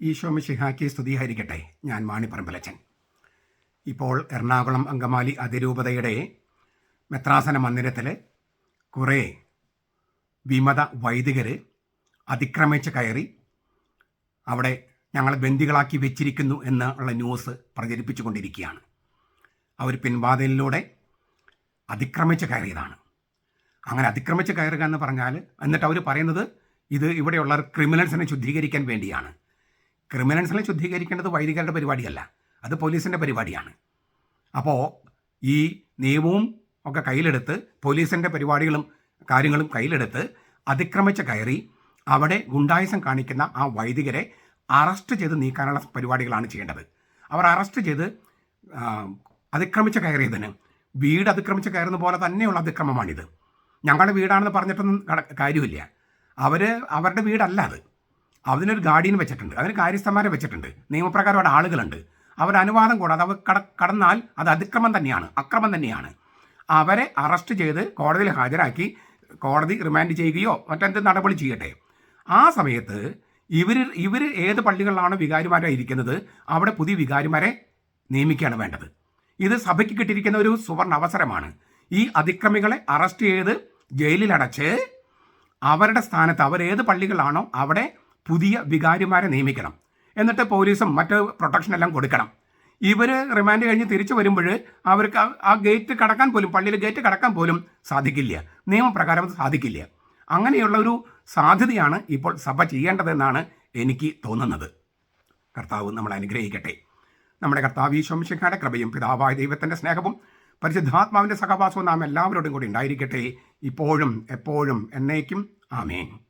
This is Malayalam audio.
ഈശോ മിശിഹാക്കി സ്തുതിയായിരിക്കട്ടെ. ഞാൻ മാണി പറമ്പലച്ചൻ. ഇപ്പോൾ എറണാകുളം അങ്കമാലി അതിരൂപതയുടെ മെത്രാസന മന്ദിരത്തിൽ കുറേ വിമത വൈദികർ അതിക്രമിച്ച് കയറി അവിടെ ഞങ്ങളെ ബന്ദികളാക്കി വെച്ചിരിക്കുന്നു എന്നുള്ള ന്യൂസ് പ്രചരിപ്പിച്ചു കൊണ്ടിരിക്കുകയാണ് അവർ പിൻവാതിലിലൂടെ അതിക്രമിച്ച് കയറിയതാണ്. അങ്ങനെ അതിക്രമിച്ച് കയറുക എന്ന് പറഞ്ഞാൽ എന്നിട്ട് അവർ പറയുന്നത് ഇത് ഇവിടെയുള്ള ക്രിമിനൽസിനെ ശുദ്ധീകരിക്കാൻ വേണ്ടിയാണ്. ക്രിമിനൽസിനെ ശുദ്ധീകരിക്കേണ്ടത് വൈദികരുടെ പരിപാടിയല്ല. അത് പോലീസിന്റെ പരിപാടിയാണ്. അപ്പോൾ ഈ നിയമവും ഒക്കെ കയ്യിലെടുത്ത് പോലീസിന്റെ പരിപാടികളും കാര്യങ്ങളും കയ്യിലെടുത്ത് അതിക്രമിച്ച് കയറി അവിടെ ഗുണ്ടായുസം കാണിക്കുന്ന ആ വൈദികരെ അറസ്റ്റ് ചെയ്ത് നീക്കാനുള്ള പരിപാടികളാണ് ചെയ്യേണ്ടത്. അവർ അറസ്റ്റ് ചെയ്ത് അതിക്രമിച്ച് കയറിയതിന്. വീട് അതിക്രമിച്ച് കയറുന്ന പോലെ തന്നെയുള്ള അതിക്രമമാണിത്. ഞങ്ങളുടെ വീടാണെന്ന് പറഞ്ഞിട്ടൊന്നും കാര്യമില്ല. അവർ അവരുടെ വീടല്ല അത്. അതിനൊരു ഗാർഡിയൻ വെച്ചിട്ടുണ്ട്. അതിന് കാര്യസ്ഥന്മാരെ വെച്ചിട്ടുണ്ട്. നിയമപ്രകാരം അവിടെ ആളുകളുണ്ട്. അവർ അനുവാദം കൂടാതെ അവർ കട കടന്നാൽ അത് അതിക്രമം തന്നെയാണ്. അക്രമം തന്നെയാണ്. അവരെ അറസ്റ്റ് ചെയ്ത് കോടതിയിൽ ഹാജരാക്കി കോടതി റിമാൻഡ് ചെയ്യുകയോ മറ്റെന്ത് നടപടി ചെയ്യട്ടെ. ആ സമയത്ത് ഇവർ ഇവർ ഏത് പള്ളികളിലാണ് വികാരിമാരായി ഇരിക്കുന്നത്? അവിടെ പുതിയ വികാരിമാരെ നിയമിക്കുകയാണ് വേണ്ടത്. ഇത് സഭയ്ക്ക് കിട്ടിയിരിക്കുന്ന ഒരു സുവർണ അവസരമാണ്. ഈ അതിക്രമികളെ അറസ്റ്റ് ചെയ്ത് ജയിലിലടച്ച് അവരുടെ സ്ഥാനത്ത് അവരേത് പള്ളികളാണോ അവിടെ പുതിയ വികാരിമാരെ നിയമിക്കണം. എന്നിട്ട് പോലീസും മറ്റ് പ്രൊട്ടക്ഷൻ എല്ലാം കൊടുക്കണം. ഇവർ റിമാൻഡ് കഴിഞ്ഞ് തിരിച്ചു വരുമ്പോൾ അവർക്ക് ആ- ഗേറ്റ് കടക്കാൻ പോലും പള്ളിയിൽ ഗേറ്റ് കടക്കാൻ പോലും സാധിക്കില്ല. നിയമപ്രകാരം സാധിക്കില്ല. അങ്ങനെയുള്ള ഒരു സാധ്യതയാണ് ഇപ്പോൾ സഭ ചെയ്യേണ്ടതെന്നാണ് എനിക്ക് തോന്നുന്നത്. കർത്താവ് നമ്മൾ അനുഗ്രഹിക്കട്ടെ. നമ്മുടെ കർത്താവ് ഈശോമിശിഖയുടെ കൃപയും പിതാവായ ദൈവത്തിന്റെ സ്നേഹവും പരിശുദ്ധാത്മാവിന്റെ സഹവാസവും നാം എല്ലാവരോടും കൂടി ഉണ്ടായിരിക്കട്ടെ. ഇപ്പോഴും എപ്പോഴും എന്നേക്കും. ആമേൻ.